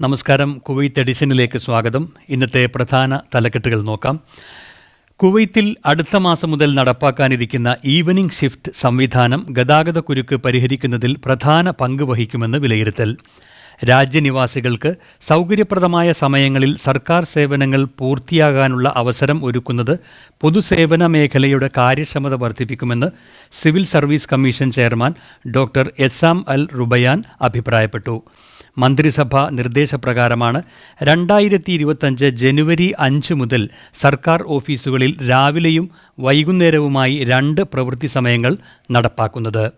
നമസ്കാരം. കുവൈത്ത് എഡിഷനിലേക്ക് സ്വാഗതം. ഇന്നത്തെ പ്രധാന തലക്കെട്ടുകൾ നോക്കാം. കുവൈത്തിൽ അടുത്ത മാസം മുതൽ നടപ്പാക്കാനിരിക്കുന്ന ഈവനിംഗ് ഷിഫ്റ്റ് സംവിധാനം ഗതാഗത കുരുക്ക് പരിഹരിക്കുന്നതിൽ പ്രധാന പങ്ക് വഹിക്കുമെന്ന് വിലയിരുത്തൽ. രാജ്യനിവാസികൾക്ക് സൗകര്യപ്രദമായ സമയങ്ങളിൽ സർക്കാർ സേവനങ്ങൾ പൂർത്തിയാകാനുള്ള അവസരം ഒരുക്കുന്നത് പൊതുസേവന മേഖലയുടെ കാര്യക്ഷമത വർദ്ധിപ്പിക്കുമെന്ന് civil service commission chairman doctor Essam Al Rubayan അഭിപ്രായപ്പെട്ടു. മന്ത്രിസഭ നിർദ്ദേശപ്രകാരമാണ് രണ്ടായിരത്തി ഇരുപത്തഞ്ച് ജനുവരി അഞ്ച് മുതൽ സർക്കാർ ഓഫീസുകളിൽ രാവിലെയും വൈകുന്നേരവുമായി രണ്ട് പ്രവൃത്തി സമയങ്ങൾ നടപ്പാക്കുന്നത്.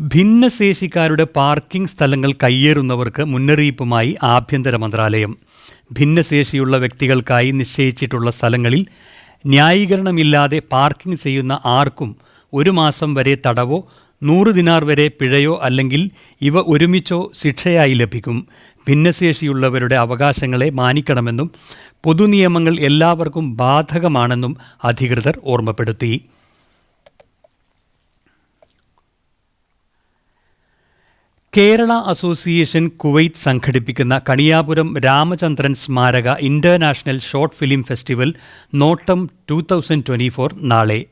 ഭിന്നശേഷിക്കാരുടെ പാർക്കിംഗ് സ്ഥലങ്ങൾ കയ്യേറുന്നവർക്ക് മുന്നറിയിപ്പുമായി ആഭ്യന്തര മന്ത്രാലയം. ഭിന്നശേഷിയുള്ള വ്യക്തികൾക്കായി നിശ്ചയിച്ചിട്ടുള്ള സ്ഥലങ്ങളിൽ ന്യായീകരണമില്ലാതെ പാർക്കിംഗ് ചെയ്യുന്ന ആർക്കും ഒരു മാസം വരെ തടവോ നൂറ് ദിനാർ വരെ പിഴയോ അല്ലെങ്കിൽ ഇവ ഒരുമിച്ചോ ശിക്ഷയായി ലഭിക്കും. ഭിന്നശേഷിയുള്ളവരുടെ അവകാശങ്ങളെ മാനിക്കണമെന്നും പൊതുനിയമങ്ങൾ എല്ലാവർക്കും ബാധകമാണെന്നും അധികൃതർ ഓർമ്മപ്പെടുത്തി. കേരള അസോസിയേഷൻ കുവൈത്ത് സംഘടിപ്പിക്കുന്ന കണിയാപുരം രാമചന്ദ്രൻ സ്മാരക international short film festival Nottam two thousand twenty four നാളെ.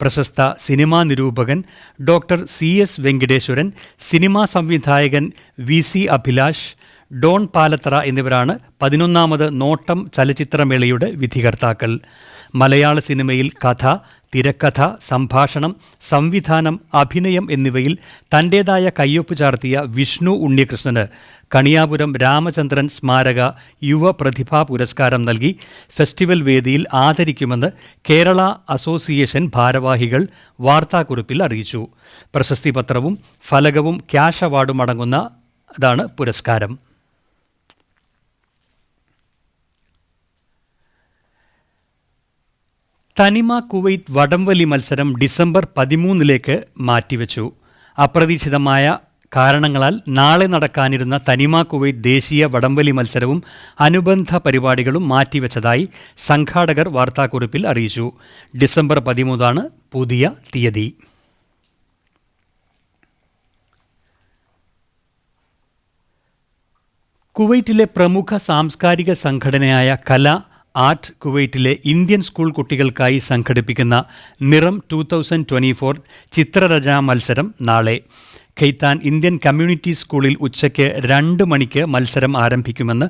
പ്രശസ്ത സിനിമാ നിരൂപകൻ ഡോക്ടർ സി എസ് വെങ്കടേശ്വരൻ സിനിമാ സംവിധായകൻ വി സി അഭിലാഷ് ഡോൺ പാലത്ര എന്നിവരാണ് പതിനൊന്നാമത് നോട്ടം ചലച്ചിത്രമേളയുടെ വിധികർത്താക്കൾ. മലയാള സിനിമയിൽ കഥ തിരക്കഥ സംഭാഷണം സംവിധാനം അഭിനയം എന്നിവയിൽ തന്റേതായ കയ്യൊപ്പ് ചാർത്തിയ വിഷ്ണു ഉണ്ണികൃഷ്ണന് കണിയാപുരം രാമചന്ദ്രൻ സ്മാരക യുവ പ്രതിഭാ പുരസ്കാരം നൽകി ഫെസ്റ്റിവൽ വേദിയിൽ ആദരിക്കുമെന്ന് കേരള അസോസിയേഷൻ ഭാരവാഹികൾ വാർത്താക്കുറിപ്പിൽ അറിയിച്ചു. പ്രശസ്തി പത്രവും ഫലകവും ക്യാഷ് അവാർഡും അടങ്ങുന്ന അതാണ് പുരസ്കാരം. തനിമ കുവൈത്ത് വടംവലി മത്സരം ഡിസംബർ പതിമൂന്നിലേക്ക് മാറ്റിവെച്ചു. അപ്രതീക്ഷിതമായ കാരണങ്ങളാൽ നാളെ നടക്കാനിരുന്ന തനിമ കുവൈത്ത് ദേശീയ വടംവലി മത്സരവും അനുബന്ധ പരിപാടികളും മാറ്റിവെച്ചതായി സംഘാടകർ വാർത്താക്കുറിപ്പിൽ അറിയിച്ചു. ഡിസംബർ പതിമൂന്നാണ് പുതിയ തീയതി. കുവൈറ്റിലെ പ്രമുഖ സാംസ്കാരിക സംഘടനയായ കല ആർട്ട് കുവൈറ്റിലെ ഇന്ത്യൻ സ്കൂൾ കുട്ടികൾക്കായി സംഘടിപ്പിക്കുന്ന നിറം ടു തൗസൻഡ് ട്വന്റി ഫോർ ചിത്രരചനാ മത്സരം നാളെ. ഖെയ്ത്താൻ ഇന്ത്യൻ കമ്മ്യൂണിറ്റി സ്കൂളിൽ ഉച്ചയ്ക്ക് രണ്ട് മണിക്ക് മത്സരം ആരംഭിക്കുമെന്ന്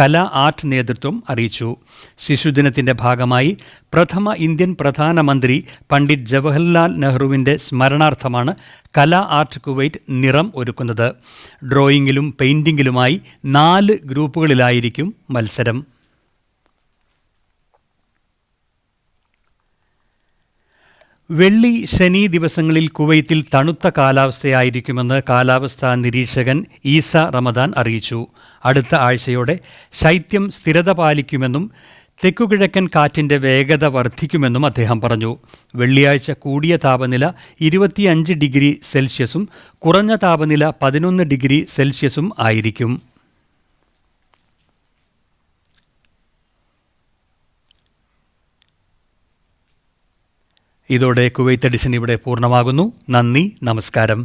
കലാ ആർട്ട് നേതൃത്വം അറിയിച്ചു. ശിശുദിനത്തിന്റെ ഭാഗമായി പ്രഥമ ഇന്ത്യൻ പ്രധാനമന്ത്രി പണ്ഡിറ്റ് ജവഹർലാൽ നെഹ്റുവിന്റെ സ്മരണാർത്ഥമാണ് കലാ ആർട്ട് കുവൈറ്റ് നിറം ഒരുക്കുന്നത്. ഡ്രോയിങ്ങിലും പെയിന്റിങ്ങിലുമായി നാല് ഗ്രൂപ്പുകളിലായിരിക്കും മത്സരം. വെള്ളി ശനി ദിവസങ്ങളിൽ കുവൈത്തിൽ തണുത്ത കാലാവസ്ഥയായിരിക്കുമെന്ന് കാലാവസ്ഥാ നിരീക്ഷകൻ ഈസ റമദാൻ അറിയിച്ചു. അടുത്ത ആഴ്ചയോടെ ശൈത്യം സ്ഥിരത പാലിക്കുമെന്നും തെക്കുകിഴക്കൻ കാറ്റിന്റെ വേഗത വർദ്ധിക്കുമെന്നും അദ്ദേഹം പറഞ്ഞു. വെള്ളിയാഴ്ച കൂടിയ താപനില ഇരുപത്തിയഞ്ച് ഡിഗ്രി സെൽഷ്യസും കുറഞ്ഞ താപനില പതിനൊന്ന് ഡിഗ്രി സെൽഷ്യസും ആയിരിക്കും. ഇതോടെ കുവൈത്ത് എഡിഷൻ ഇവിടെ പൂർണമാകുന്നു. നന്ദി നമസ്കാരം.